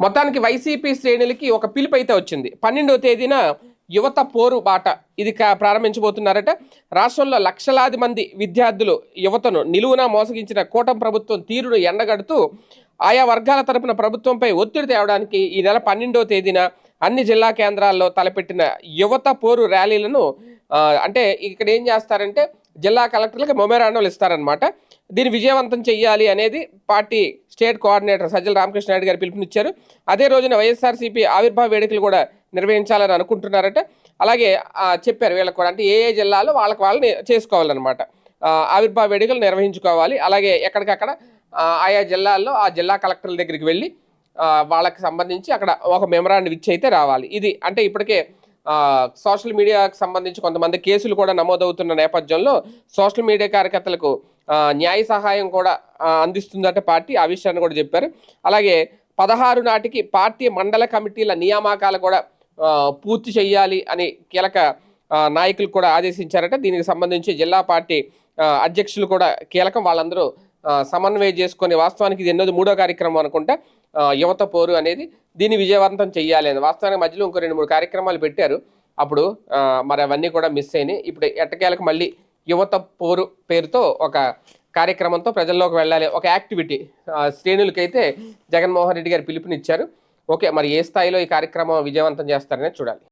మొత్తానికి వైసీపీ శ్రేణులకి ఒక పిలుపు అయితే వచ్చింది. పన్నెండవ తేదీన యువత పోరు బాట. ఇది కా- ప్రారంభించబోతున్నారట. రాష్ట్రంలో లక్షలాది మంది విద్యార్థులు యువతను నిలువున మోసగించిన కూటమి ప్రభుత్వం తీరును ఎండగడుతూ ఆయా వర్గాల తరపున ప్రభుత్వంపై ఒత్తిడి తేవడానికి ఈ నెల పన్నెండవ తేదీన అన్ని జిల్లా కేంద్రాల్లో తలపెట్టిన యువత పోరు ర్యాలీలను అంటే ఇక్కడ ఏం చేస్తారంటే జిల్లా కలెక్టర్లకు మెమోరాండంలు ఇస్తారనమాట దీన్ని విజయవంతం చేయాలి అనేది party state coordinator Sajjala Ramakrishna Naidu garu పిలుపునిచ్చారు. అదే రోజున వైఎస్ఆర్సీపీ ఆవిర్భావ వేడుకలు కూడా నిర్వహించాలని అనుకుంటున్నారట. అలాగే చెప్పారు వీళ్ళకి కూడా. అంటే ఏ ఏ జిల్లాలో వాళ్ళకి వాళ్ళని చేసుకోవాలన్నమాట. ఆవిర్భావ వేడుకలు నిర్వహించుకోవాలి. అలాగే ఎక్కడికక్కడ ఆయా జిల్లాల్లో ఆ జిల్లా కలెక్టర్ల దగ్గరికి వెళ్ళి వాళ్ళకి సంబంధించి అక్కడ ఒక మెమరాండం ఇచ్చి అయితే రావాలి. ఇది అంటే ఇప్పటికే సోషల్ మీడియాకు సంబంధించి కొంతమంది కేసులు కూడా నమోదవుతున్న నేపథ్యంలో సోషల్ మీడియా కార్యకర్తలకు న్యాయ సహాయం కూడా అందిస్తుందట పార్టీ. ఆ విషయాన్ని కూడా చెప్పారు. అలాగే పదహారు నాటికి పార్టీ మండల కమిటీల నియామకాలు కూడా పూర్తి చేయాలి అని కీలక నాయకులు కూడా ఆదేశించారట. దీనికి సంబంధించి జిల్లా పార్టీ అధ్యక్షులు కూడా కీలకం. వాళ్ళందరూ సమన్వయం చేసుకొని వాస్తవానికి ఇది ఎన్నోది మూడో కార్యక్రమం అనుకుంటా యువత పోరు అనేది దీన్ని విజయవంతం చేయాలి అని. వాస్తవానికి మధ్యలో ఇంకో రెండు మూడు కార్యక్రమాలు పెట్టారు. అప్పుడు మరి అవన్నీ కూడా మిస్ అయినాయి. ఇప్పుడు ఎట్టకేలకు మళ్ళీ యువత పోరు పేరుతో ఒక కార్యక్రమంతో ప్రజల్లోకి వెళ్ళాలి. ఒక యాక్టివిటీ శ్రేణులకైతే జగన్మోహన్ రెడ్డి గారు పిలుపునిచ్చారు. ఓకే మరి ఏ స్థాయిలో ఈ కార్యక్రమం విజయవంతం చేస్తారనే చూడాలి.